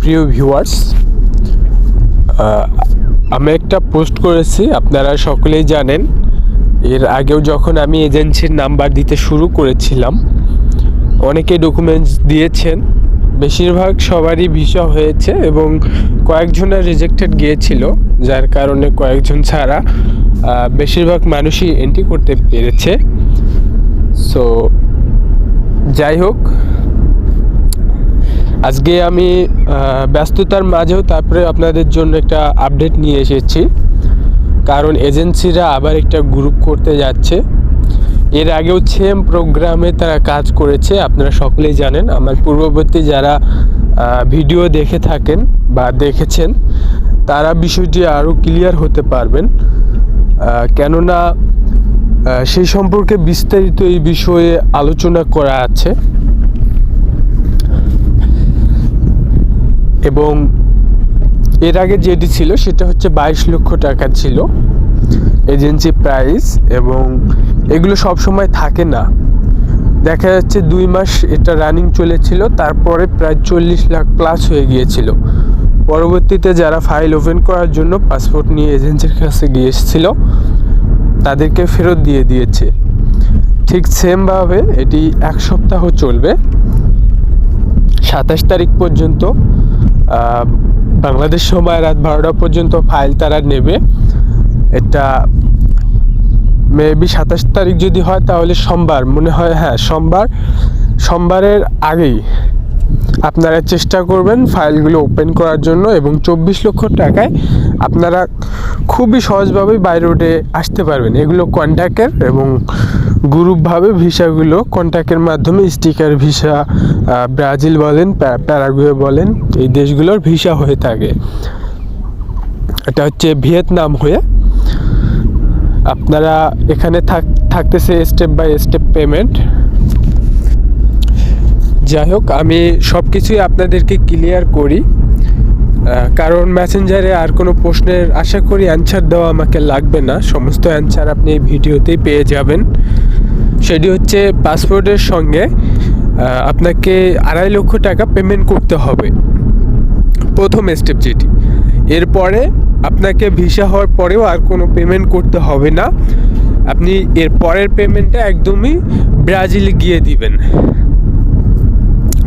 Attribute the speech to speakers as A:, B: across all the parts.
A: প্রিয় ভিউয়ার্স আমি একটা পোস্ট করেছি, আপনারা সকলেই জানেন। এর আগেও যখন আমি এজেন্সির নাম্বার দিতে শুরু করেছিলাম, অনেকে ডকুমেন্টস দিয়েছেন। বেশিরভাগ সবারই ভিসা হয়েছে এবং কয়েকজনের রিজেক্টেড গিয়েছিল, যার কারণে কয়েকজন ছাড়া বেশিরভাগ মানুষই এন্ট্রি করতে পেরেছে। সো যাই হোক আজকে আমি ব্যস্ততার মাঝেও তারপরে আপনাদের জন্য একটা আপডেট নিয়ে এসেছি। কারণ এজেন্সিরা আবার একটা গ্রুপ করতে যাচ্ছে। এর আগেও সেম প্রোগ্রামে তারা কাজ করেছে, আপনারা সকলেই জানেন। আমার পূর্ববর্তী যারা ভিডিও দেখে থাকেন বা দেখেছেন, তারা বিষয়টি আরও ক্লিয়ার হতে পারবেন। কেননা সেই সম্পর্কে বিস্তারিত এই বিষয়ে আলোচনা করা আছে। এবং এর আগে যেটি ছিল সেটা হচ্ছে বাইশ লক্ষ টাকা ছিল এজেন্সি প্রাইস এবং এগুলো সব সময় থাকে না। দেখা যাচ্ছে দুই মাস এটা রানিং চলেছিল, তারপরে প্রায় চল্লিশ লাখ প্লাস হয়ে গিয়েছিল। পরবর্তীতে যারা ফাইল ওপেন করার জন্য পাসপোর্ট নিয়ে এজেন্সির কাছে গিয়েছিল তাদেরকে ফেরত দিয়ে দিয়েছে। ঠিক সেমভাবে এটি এক সপ্তাহ চলবে। সাতাশ তারিখ পর্যন্ত বাংলাদেশ সময় রাত বারোটা পর্যন্ত ফাইল তারা নেবে। এটা মেবি সাতাশ তারিখ যদি হয় তাহলে সোমবার। মনে হয় হ্যাঁ সোমবার। সোমবারের আগেই আপনারা চেষ্টা করবেন ফাইলগুলো ওপেন করার জন্য এবং চব্বিশ লক্ষ টাকায় আপনারা খুবই সহজভাবে বাই রোডে আসতে পারবেন। এগুলো কন্ট্যাক্টের এবং গ্রুপভাবে ভিসাগুলো কন্ট্যাক্টের মাধ্যমে স্টিকার ভিসা ব্রাজিল বলেন প্যা- প্যারাগুয়ে বলেন, এই দেশগুলোর ভিসা হয়ে থাকে। এটা হচ্ছে ভিয়েতনাম হয়ে। আপনারা এখানে থাক, থাকতেছে স্টেপ বাই স্টেপ পেমেন্ট যাই হোক, আমি সব কিছুই আপনাদেরকে ক্লিয়ার করি। কারণ মেসেঞ্জারে আর কোনো প্রশ্নের আশা করি অ্যান্সার দেওয়া আমাকে লাগবে না। সমস্ত অ্যান্সার আপনি এই ভিডিওতেই পেয়ে যাবেন। সেটি হচ্ছে পাসপোর্টের সঙ্গে আপনাকে আড়াই লক্ষ টাকা পেমেন্ট করতে হবে। প্রথম স্টেপ যেটি। এরপরে আপনাকে ভিসা হওয়ার পরেও আর কোনো পেমেন্ট করতে হবে না। আপনি এর পরের পেমেন্টটা একদমই ব্রাজিল গিয়ে দিবেন।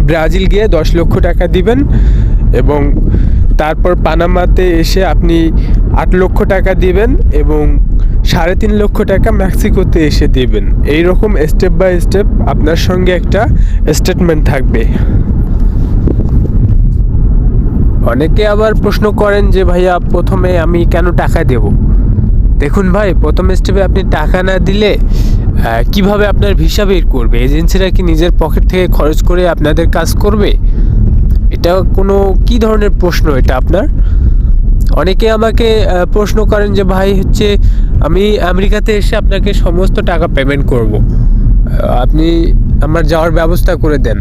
A: ব্রাজিল গিয়ে দশ লক্ষ টাকা দিবেন এবং তারপর পানামাতে এসে আপনি আট লক্ষ টাকা দিবেন এবং সাড়ে তিন লক্ষ টাকা মেক্সিকোতে এসে দিবেন। এই রকম স্টেপ বাই স্টেপ আপনার সঙ্গে একটা স্টেটমেন্ট থাকবে। অনেকে আবার প্রশ্ন করেন যে, ভাইয়া, প্রথমে আমি কেন টাকা দেব? দেখুন ভাই, প্রথম স্টেপে আপনি টাকা না দিলে কীভাবে আপনার ভিসা বের করবে? এজেন্সিরা কি নিজের পকেট থেকে খরচ করে আপনাদের কাজ করবে? এটা কোনো কি ধরনের প্রশ্ন এটা আপনার? অনেকে আমাকে প্রশ্ন করেন যে, ভাই, হচ্ছে আমি আমেরিকাতে এসে আপনাকে সমস্ত টাকা পেমেন্ট করব। আপনি আমার যাওয়ার ব্যবস্থা করে দেন।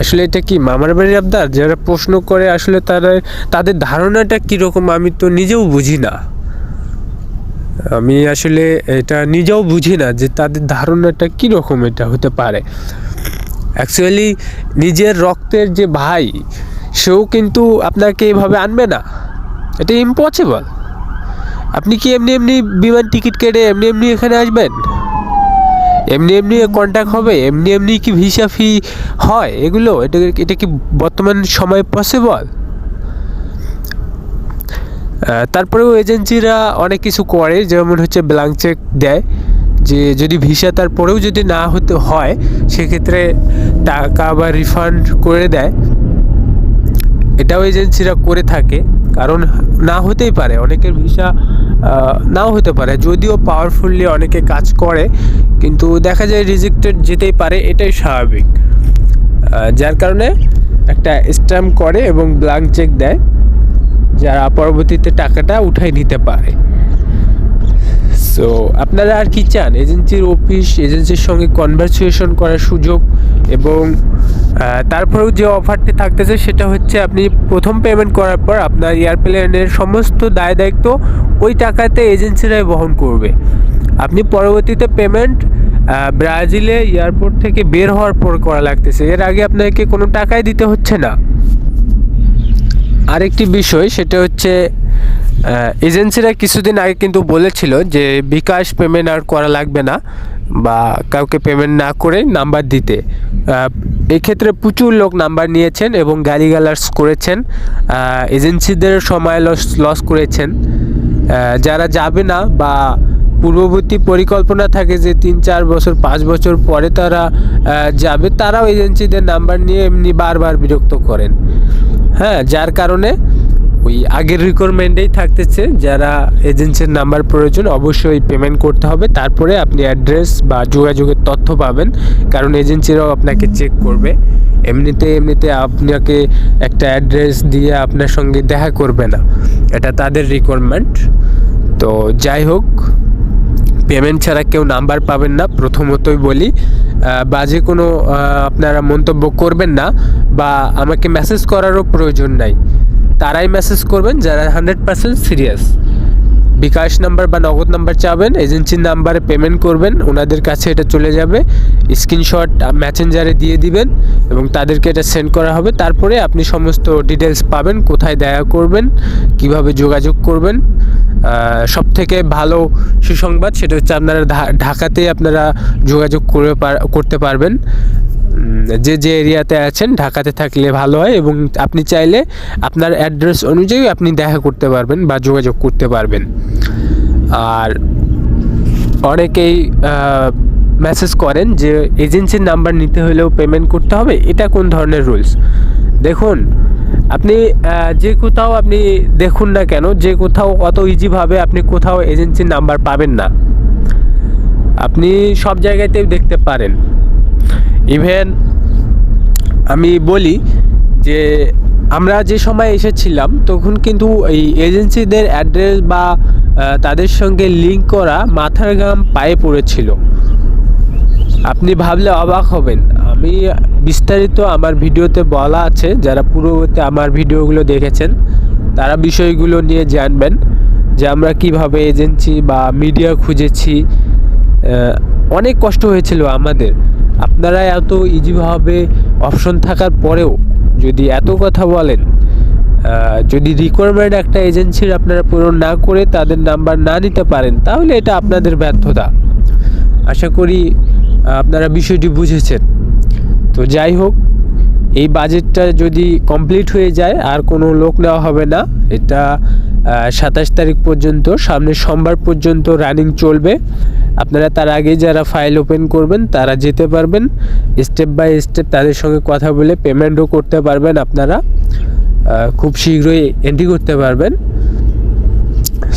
A: আসলে এটা কি, মামার বাড়ির আবদার? যারা প্রশ্ন করে, আসলে তারা, তাদের ধারণাটা কীরকম আমি তো নিজেও বুঝি না। আমি আসলে এটা নিজেও বুঝি না যে তাদের ধারণাটা কীরকম এটা হতে পারে। অ্যাকচুয়ালি নিজের রক্তের যে ভাই, সেও কিন্তু আপনাকে এভাবে আনবে না। এটা ইম্পসিবল আপনি কি এমনি এমনি বিমান টিকিট কেটে এমনি এমনি এখানে আসবেন? এমনি এমনি কন্ট্যাক্ট হবে, এমনি এমনি কি ভিসা ফি হয়? এগুলো, এটা এটা কি বর্তমান সময়ে পসিবল তারপরেও এজেন্সিরা অনেক কিছু করে, যেমন হচ্ছে ব্ল্যাঙ্ক চেক দেয়। যে যদি ভিসা তারপরেও যদি না হতে হয়, সেক্ষেত্রে টাকা বা রিফান্ড করে দেয়। এটাও এজেন্সিরা করে থাকে, কারণ না হতেই পারে। অনেকের ভিসা নাও হতে পারে। যদিও পাওয়ারফুললি অনেকে কাজ করে, কিন্তু দেখা যায় রিজেক্টেড যেতেই পারে, এটাই স্বাভাবিক। যার কারণে একটা স্ট্যাম্প করে এবং ব্ল্যাঙ্ক চেক দেয়, যারা পরবর্তীতে টাকাটা উঠাই নিতে পারে। সো আপনারা আর কি চান? এজেন্সির অফিস এজেন্সির সঙ্গে কনভারসেশন করার সুযোগ এবং তারপরেও যে অফারটি থাকতেছে সেটা হচ্ছে আপনি প্রথম পেমেন্ট করার পর আপনার এয়ারপ্লেনের সমস্ত দায় দায়িত্ব ওই টাকাতে এজেন্সিরাই বহন করবে। আপনি পরবর্তীতে পেমেন্ট ব্রাজিলে এয়ারপোর্ট থেকে বের হওয়ার পর করা লাগতেছে। এর আগে আপনাকে কোনো টাকাই দিতে হচ্ছে না। আরেকটি বিষয়, সেটা হচ্ছে এজেন্সিরা কিছুদিন আগে কিন্তু বলেছিল যে বিকাশ পেমেন্ট আর করা লাগবে না বা কাউকে পেমেন্ট না করে নাম্বার দিতে। এক্ষেত্রে প্রচুর লোক নাম্বার নিয়েছেন এবং গালিগালাজ করেছেন। এজেন্সিদের সময় লস লস করেছেন। যারা যাবে না বা পূর্ববর্তী পরিকল্পনা থাকে যে তিন, চার বছর, পাঁচ বছর পরে তারা যাবে, তারাও এজেন্সিদের নাম্বার নিয়ে এমনি বারবার বিরক্ত করেন। হ্যাঁ যার কারণে ওই আগের রিকোয়ারমেন্টেই থাকতেছে, যারা এজেন্সির নাম্বার প্রয়োজন, অবশ্যই পেমেন্ট করতে হবে। তারপরে আপনি অ্যাড্রেস বা যোগাযোগের তথ্য পাবেন, কারণ এজেন্সিরাও আপনাকে চেক করবে। এমনিতে এমনিতে আপনাকে একটা অ্যাড্রেস দিয়ে আপনার সঙ্গে দেখা করবে না। এটা তাদের রিকোয়ারমেন্ট তো যাই হোক পেমেন্ট ছাড়া কেউ নাম্বার পাবেন না, প্রথমতই বলি। বাজে কোনো আপনারা মন্তব্য করবেন না, বা আমাকে মেসেজ করারও প্রয়োজন নাই। তারাই মেসেজ করবেন যারা hundred percent serious bKash number বা নগদ নাম্বার চাবেন এজেন্সির নাম্বারে পেমেন্ট করবেন, ওনাদের কাছে এটা চলে যাবে। স্ক্রিনশট মেসেঞ্জারে দিয়ে দিবেন এবং তাদেরকে এটা সেন্ড করা হবে। তারপরে আপনি সমস্ত ডিটেলস পাবেন, কোথায় দেখা করবেন, কীভাবে যোগাযোগ করবেন। সব থেকে ভালো সুসংবাদ সেটা হচ্ছে আপনারা ঢা- ঢাকাতে আপনারা যোগাযোগ করে করতে পারবেন। যে যে এরিয়াতে আছেন, ঢাকাতে থাকলে ভালো হয় এবং আপনি চাইলে আপনার অ্যাড্রেস অনুযায়ী আপনি দেখা করতে পারবেন বা যোগাযোগ করতে পারবেন। আর অনেকেই মেসেজ করেন যে এজেন্সির নাম্বার নিতে হলেও পেমেন্ট করতে হবে, এটা কোন ধরনের রুলস দেখুন, আপনি যে কোথাও আপনি দেখুন না কেন, যে কোথাও অত ইজিভাবে আপনি কোথাও এজেন্সির নাম্বার পাবেন না। আপনি সব জায়গাতেই দেখতে পারেন। ইভেন আমি বলি যে আমরা যে সময় এসেছিলাম, তখন কিন্তু এই এজেন্সিদের অ্যাড্রেস বা তাদের সঙ্গে লিঙ্ক করা মাথার ঘাম পায়ে পড়েছিল। আপনি ভাবলে অবাক হবেন। আমি বিস্তারিত আমার ভিডিওতে বলা আছে, যারা পূর্ববর্তী আমার ভিডিওগুলো দেখেছেন, তারা বিষয়গুলো নিয়ে জানবেন যে আমরা কীভাবে এজেন্সি বা মিডিয়া খুঁজেছি। অনেক কষ্ট হয়েছিল আমাদের। আপনারা এত ইজিভাবে অপশন থাকার পরেও যদি এত কথা বলেন যদি রিকোয়ারমেন্ট একটা এজেন্সির আপনারা পূরণ না করে তাদের নাম্বার না নিতে পারেন, তাহলে এটা আপনাদের ব্যর্থতা। আশা করি আপনারা বিষয়টি বুঝেছেন। তো যাই হোক, এই বাজেটটা যদি কমপ্লিট হয়ে যায়, আর কোনো লোক নেওয়া হবে না, এটা সাতাশ তারিখ পর্যন্ত, সামনের সোমবার পর্যন্ত রানিং চলবে। আপনারা তার আগে যারা ফাইল ওপেন করবেন, তারা যেতে পারবেন। স্টেপ বাই স্টেপ তাদের সঙ্গে কথা বলে পেমেন্টও করতে পারবেন আপনারা। খুব শীঘ্রই এন্ট্রি করতে পারবেন।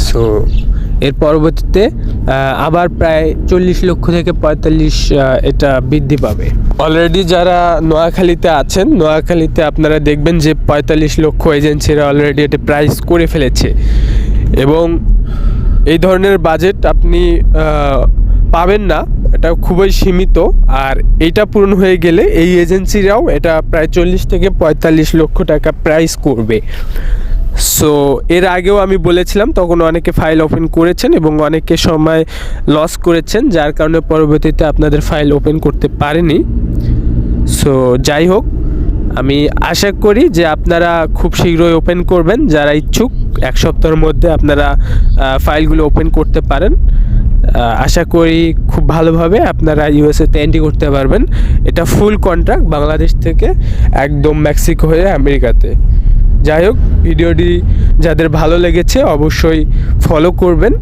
A: সো এর পরবর্তীতে আবার প্রায় চল্লিশ লক্ষ থেকে পঁয়তাল্লিশ এটা বৃদ্ধি পাবে। অলরেডি যারা নোয়াখালীতে আছেন, নোয়াখালীতে আপনারা দেখবেন যে পঁয়তাল্লিশ লক্ষ এজেন্সিরা অলরেডি এটা প্রাইস করে ফেলেছে। এবং এই ধরনের বাজেট আপনি পাবেন না। এটা খুবই সীমিত। আর এটা পূরণ হয়ে গেলে এই এজেন্সিরাও এটা প্রায় চল্লিশ থেকে পঁয়তাল্লিশ লক্ষ টাকা প্রাইস করবে। সো এর আগেও আমি বলেছিলাম, তখন অনেকে ফাইল ওপেন করেছেন এবং অনেকে সময় লস করেছেন, যার কারণে পরবর্তীতে আপনাদের ফাইল ওপেন করতে পারেনি। সো যাই হোক, আমি আশা করি যে আপনারা খুব শীঘ্রই ওপেন করবেন, যারা ইচ্ছুক। এক সপ্তাহের মধ্যে আপনারা ফাইলগুলো ওপেন করতে পারেন। আশা করি খুব ভালোভাবে আপনারা ইউএসএতে এন্ট্রি করতে পারবেন। এটা ফুল কন্ট্রাক্ট বাংলাদেশ থেকে একদম মেক্সিকো হয়ে আমেরিকাতে। যাই হোক, ভিডিওটি যাদের ভালো লেগেছে অবশ্যই ফলো করবেন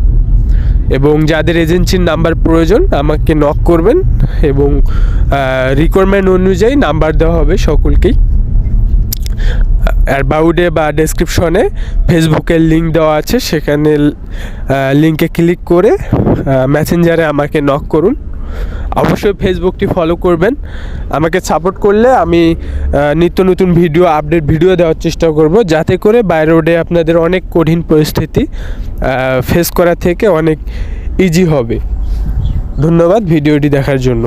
A: এবং যাদের এজেন্সির নাম্বার প্রয়োজন আমাকে নক করবেন এবং রিকোয়ারমেন্ট অনুযায়ী নাম্বার দেওয়া হবে সকলকেই। অ্যাবাউডে বা ডেসক্রিপশনে ফেসবুকের লিঙ্ক দেওয়া আছে, সেখানে লিঙ্কে ক্লিক করে মেসেঞ্জারে আমাকে নক করুন। অবশ্যই ফেসবুকটি ফলো করবেন। আমাকে সাপোর্ট করলে আমি নিত্য নতুন ভিডিও আপডেট ভিডিও দেওয়ার চেষ্টা করব, যাতে করে রোডে আপনাদের অনেক কঠিন পরিস্থিতি ফেস করা থেকে অনেক ইজি হবে। ধন্যবাদ ভিডিওটি দেখার জন্য।